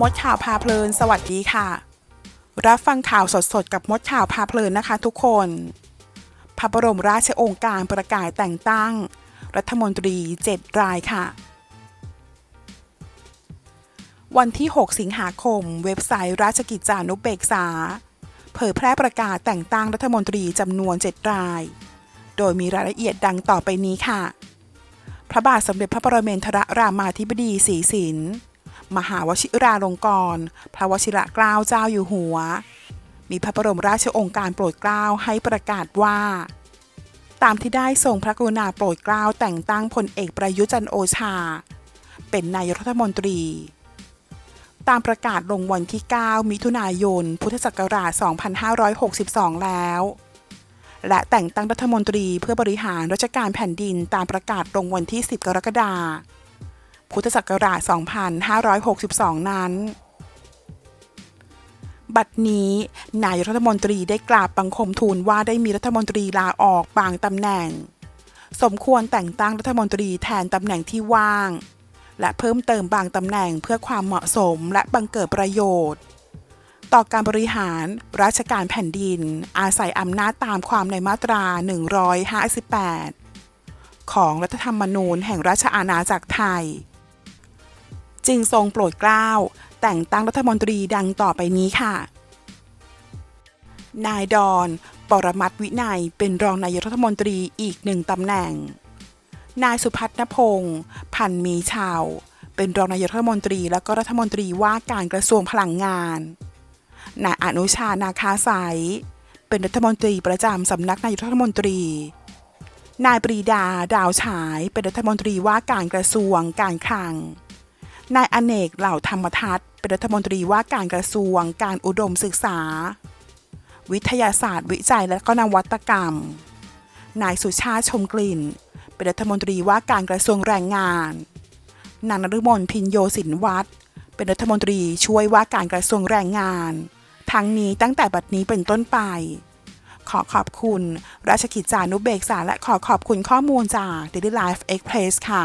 มดข่าวพาเพลิน สวัสดีค่ะ รับฟังข่าวสดๆ กับมดข่าวพาเพลินนะคะทุกคน พระบรมราชโองการประกาศแต่งตั้ง รัฐมนตรี 7 รายค่ะ วันที่ 6 สิงหาคม เว็บไซต์ราชกิจจานุเบกษา เผยแพร่ประกาศแต่งตั้งรัฐมนตรีจำนวน 7 ราย โดยมีรายละเอียดดังต่อไปนี้ค่ะ พระบาทสมเด็จพระปรเมนทรรามาธิบดีศรีสิน มหาวชิราลงกรณ์พระวชิระเกล้าเจ้าอยู่หัว มีพระบรมราชโองการโปรดเกล้าให้ประกาศว่า ตามที่ได้ทรงพระกรุณาโปรดเกล้าแต่งตั้งพลเอกประยุจันโอชา เป็นนายรัฐมนตรี ตามประกาศลงวันที่ 9 มิถุนายน พุทธศักราช 2562 แล้วและแต่งตั้งรัฐมนตรีเพื่อบริหารราชการแผ่นดินตามประกาศลงวันที่ 10 กรกฎาคม พุทธศักราช 2562 นั้น บัดนี้นายรัฐมนตรีได้กราบบังคมทูลว่าได้มีรัฐมนตรีลาออกบางตำแหน่ง สมควรแต่งตั้งรัฐมนตรีแทนตำแหน่งที่ว่าง และเพิ่มเติมบางตำแหน่งเพื่อความเหมาะสมและบังเกิดประโยชน์ต่อการบริหารราชการแผ่นดิน อาศัยอำนาจตามความในมาตรา 158 ของรัฐธรรมนูญแห่งราชอาณาจักรไทย จึงทรงโปรดเกล้า แต่งตั้งรัฐมนตรีดังต่อไปนี้ค่ะ นายดอน ปรมัตวินัยเป็นรองนายกรัฐมนตรีอีกหนึ่งตำแหน่ง นายสุพัฒนพงศ์พันมีชาว เป็นรองนายกรัฐมนตรีและก็รัฐมนตรีว่าการกระทรวงพลังงาน นายอนุชานาคาสายเป็นรัฐมนตรีประจำสำนักนายกรัฐมนตรี นายปรีดา ดาวฉาย เป็นรัฐมนตรีว่าการกระทรวงการคลัง นายอเนกเหล่าธรรมทัศน์เป็นรัฐมนตรีว่าการกระทรวง การอุดมศึกษา วิทยาศาสตร์ วิจัยและก็นวัตกรรม นายสุชาติชมกลิ่น เป็นรัฐมนตรีว่าการกระทรวงแรงงาน นางนฤมลพินโยสินวัตรเป็นรัฐมนตรีช่วยว่าการกระทรวงแรงงาน ทั้งนี้ตั้งแต่บัดนี้เป็นต้นไป ขอขอบคุณ ราชกิจจานุเบกษาและขอขอบคุณข้อมูลจาก Daily Life Express ค่ะ